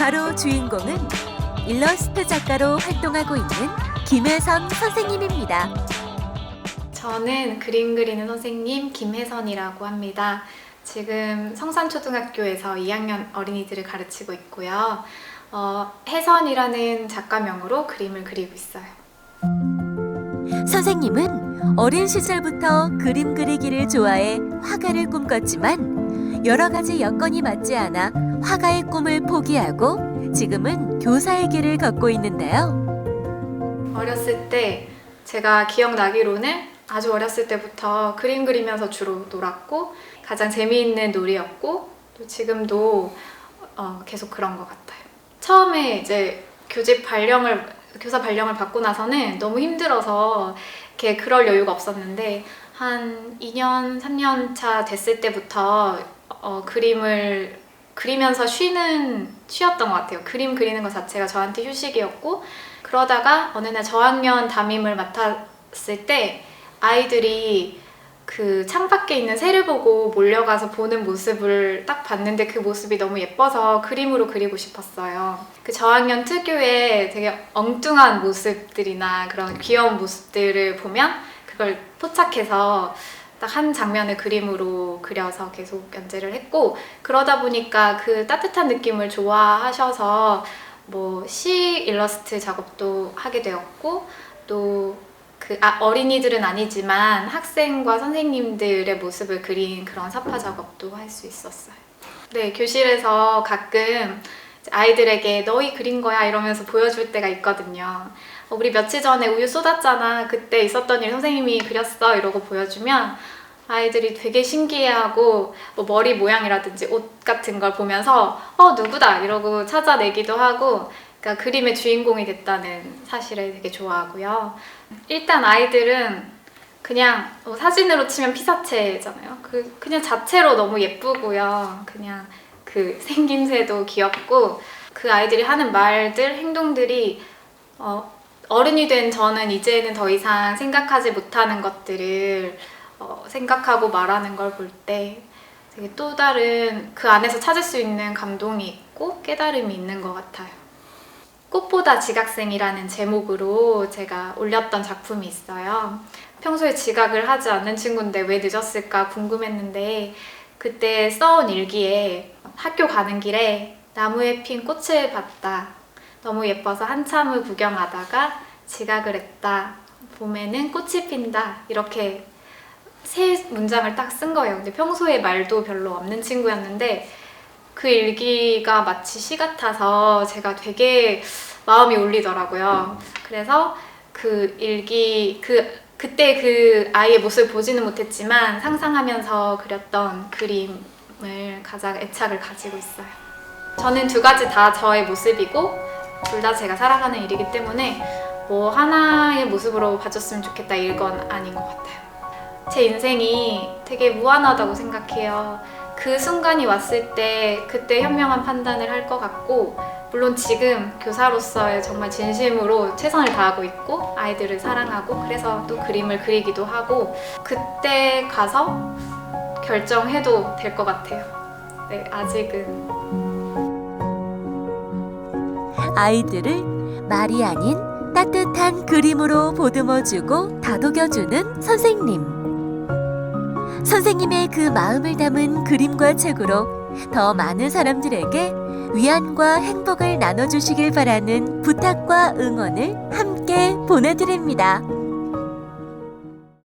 바로 주인공은 일러스트 작가로 활동하고 있는 김혜선 선생님입니다. 저는 그림 그리는 선생님 김혜선이라고 합니다. 지금 성산초등학교에서 2학년 어린이들을 가르치고 있고요. 어, 혜선이라는 작가명으로 그림을 그리고 있어요. 선생님은 어린 시절부터 그림 그리기를 좋아해 화가를 꿈꿨지만 여러 가지 여건이 맞지 않아 화가의 꿈을 포기하고 지금은 교사의 길을 걷고 있는데요. 어렸을 때 제가 기억나기로는 아주 어렸을 때부터 그림 그리면서 주로 놀았고 가장 재미있는 놀이였고 또 지금도 어, 계속 그런 것 같아요. 처음에 이제 교직 발령을 교사 발령을 받고 나서는 너무 힘들어서 이렇게 그럴 여유가 없었는데 한 2년 3년 차 됐을 때부터 어, 그림을 그리면서 쉬는 쉬었던 것 같아요. 그림 그리는 것 자체가 저한테 휴식이었고 그러다가 어느 날 저학년 담임을 맡았을 때 아이들이 그 창밖에 있는 새를 보고 몰려가서 보는 모습을 딱 봤는데 그 모습이 너무 예뻐서 그림으로 그리고 싶었어요. 그 저학년 특유의 되게 엉뚱한 모습들이나 그런 귀여운 모습들을 보면 그걸 포착해서 딱 한 장면을 그림으로 그려서 계속 연재를 했고 그러다 보니까 그 따뜻한 느낌을 좋아하셔서 뭐 시 일러스트 작업도 하게 되었고 또그 어린이들은 아니지만 학생과 선생님들의 모습을 그린 그런 사파 작업도 할 수 있었어요. 네, 교실에서 가끔 아이들에게 너희 그린 거야 이러면서 보여줄 때가 있거든요. 어, 우리 며칠 전에 우유 쏟았잖아. 그때 있었던 일 선생님이 그렸어. 이러고 보여주면 아이들이 되게 신기해하고 뭐 머리 모양이라든지 옷 같은 걸 보면서 어 누구다 이러고 찾아내기도 하고 그러니까 그림의 주인공이 됐다는 사실을 되게 좋아하고요. 일단 아이들은 그냥 뭐 사진으로 치면 피사체잖아요. 그 그냥 자체로 너무 예쁘고요. 그냥 그 생김새도 귀엽고 그 아이들이 하는 말들, 행동들이 어, 어른이 된 저는 이제는 더 이상 생각하지 못하는 것들을 어, 생각하고 말하는 걸 볼 때 되게 또 다른 그 안에서 찾을 수 있는 감동이 있고 깨달음이 있는 것 같아요. 꽃보다 지각생이라는 제목으로 제가 올렸던 작품이 있어요. 평소에 지각을 하지 않는 친구인데 왜 늦었을까 궁금했는데 그때 써온 일기에 학교 가는 길에 나무에 핀 꽃을 봤다. 너무 예뻐서 한참을 구경하다가 지각을 했다. 봄에는 꽃이 핀다. 이렇게 세 문장을 딱 쓴 거예요. 근데 평소에 말도 별로 없는 친구였는데 그 일기가 마치 시 같아서 제가 되게 마음이 울리더라고요. 그래서 그 일기 그 그때 그 아이의 모습을 보지는 못했지만 상상하면서 그렸던 그림을 가장 애착을 가지고 있어요. 저는 두 가지 다 저의 모습이고 둘 다 제가 살아가는 일이기 때문에 뭐 하나의 모습으로 봐줬으면 좋겠다 이건 아닌 것 같아요. 제 인생이 되게 무한하다고 생각해요. 그 순간이 왔을 때 그때 현명한 판단을 할 것 같고 물론 지금 교사로서의 정말 진심으로 최선을 다하고 있고 아이들을 사랑하고 그래서 또 그림을 그리기도 하고 그때 가서 결정해도 될 것 같아요. 네, 아직은 아이들을 말이 아닌 따뜻한 그림으로 보듬어주고 다독여주는 선생님. 선생님의 그 마음을 담은 그림과 책으로 더 많은 사람들에게 위안과 행복을 나눠주시길 바라는 부탁과 응원을 함께 보내드립니다.